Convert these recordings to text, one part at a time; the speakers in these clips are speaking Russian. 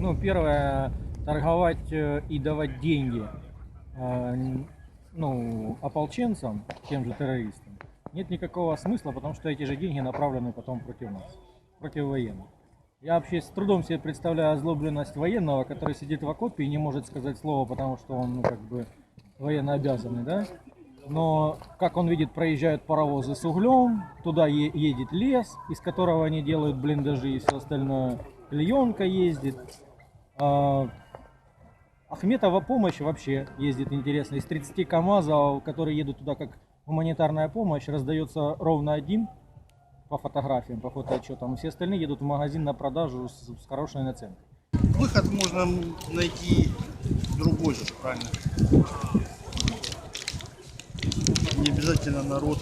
Ну, первое, торговать э, и давать деньги э, ну, ополченцам, тем же террористам, нет никакого смысла, потому что эти же деньги направлены потом против нас, против военных. Я вообще с трудом себе представляю озлобленность военного, который сидит в окопе и не может сказать слово, потому что он, ну, как бы, военно обязанный, да? Но как он видит, проезжают паровозы с углем, туда едет лес, из которого они делают блиндажи и все остальное. Клеенка ездит. А, Ахметова помощь вообще ездит интересно. Из 30 КАМАЗов, которые едут туда как гуманитарная помощь, раздается ровно один по фотографиям, по фотоотчетам. Все остальные едут в магазин на продажу с, с хорошей наценкой. Выход можно найти другой же, правильно? Не обязательно народ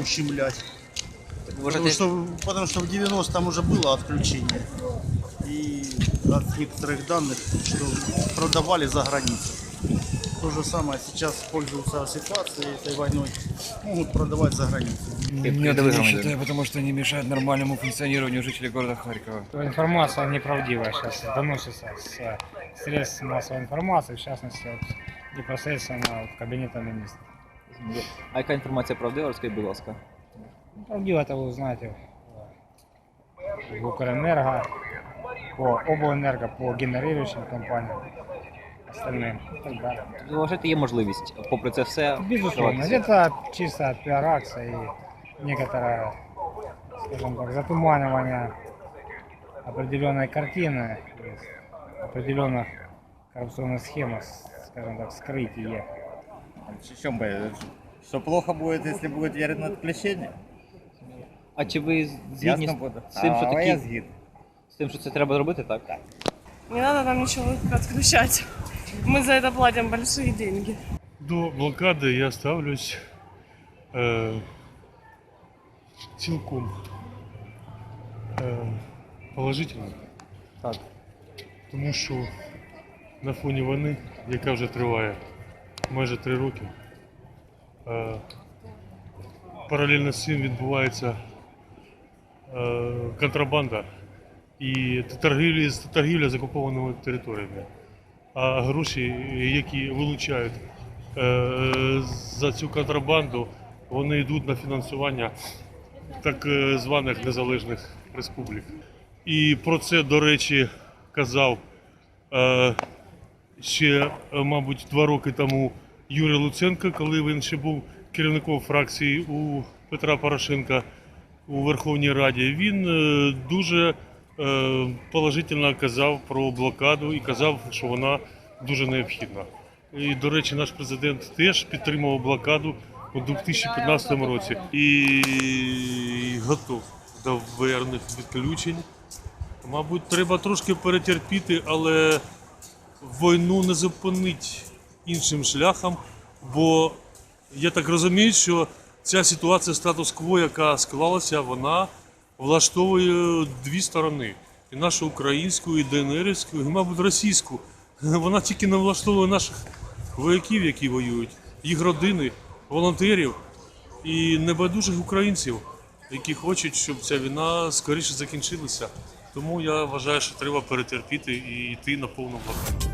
ущемлять. Потому Вважаєте, что, потому что в 90-м уже было отключение И от некоторых данных, что продавали за границей. То же самое сейчас пользуются ситуацией этой войной, могут продавать за границей. Как Нет, вы не думаете? считаю, потому что они мешают нормальному функционированию жителей города Харькова. Информация неправдивая сейчас доносится с э, средств массовой информации, в частности, от, непосредственно от кабинета министров. а яка інформація правдива, розкажіть, будь ласка. Правдиво это вы узнаете в Укрэнерго, по Обленерго, по генерирующим компаниям, остальным и так далее. Ви вважаєте, є можливість, попри це все, Безусловно, давати? это чисто пиар-акция и некоторое, скажем так, затуманивание определенной картины, то есть определенных коррупционных схем, с- скажем так, скрытие. В чем бы? Что плохо будет, если будет ядерное отключение? А чи ви згідні Ясно з, буде. з тим, що А, такі, я згід. з тим, що це треба зробити, так? Не надо нам ничего отключать. Мы за это платим большие деньги. До блокади я ставлюсь е, цілком е, положительно. Так. Тому що на фоні війни, яка вже триває майже три роки, е, паралельно з цим відбувається е, контрабанда І торгівля, торгівля з окупованими територіями. А гроші, які вилучають е, за цю контрабанду, вони йдуть на фінансування так е, званих незалежних республік. І про це, до речі, казав е, ще, мабуть, два роки тому Юрій Луценко, коли він ще був керівником фракції у Петра Порошенка у Верховній Раді. Він дуже положительно казав про блокаду і казав, що вона дуже необхідна. І, до речі, наш президент теж підтримував блокаду у 2015 році і готов до верних відключень. Мабуть, треба трошки перетерпіти, але війну не зупинить іншим шляхом, бо я так розумію, що ця ситуація статус-кво, яка склалася, вона влаштовує дві сторони. І нашу українську, і ДНРівську, і, мабуть, російську. Вона тільки не влаштовує наших вояків, які воюють, їх родини, волонтерів і небайдужих українців, які хочуть, щоб ця війна скоріше закінчилася. Тому я вважаю, що треба перетерпіти і йти на повну блокаду.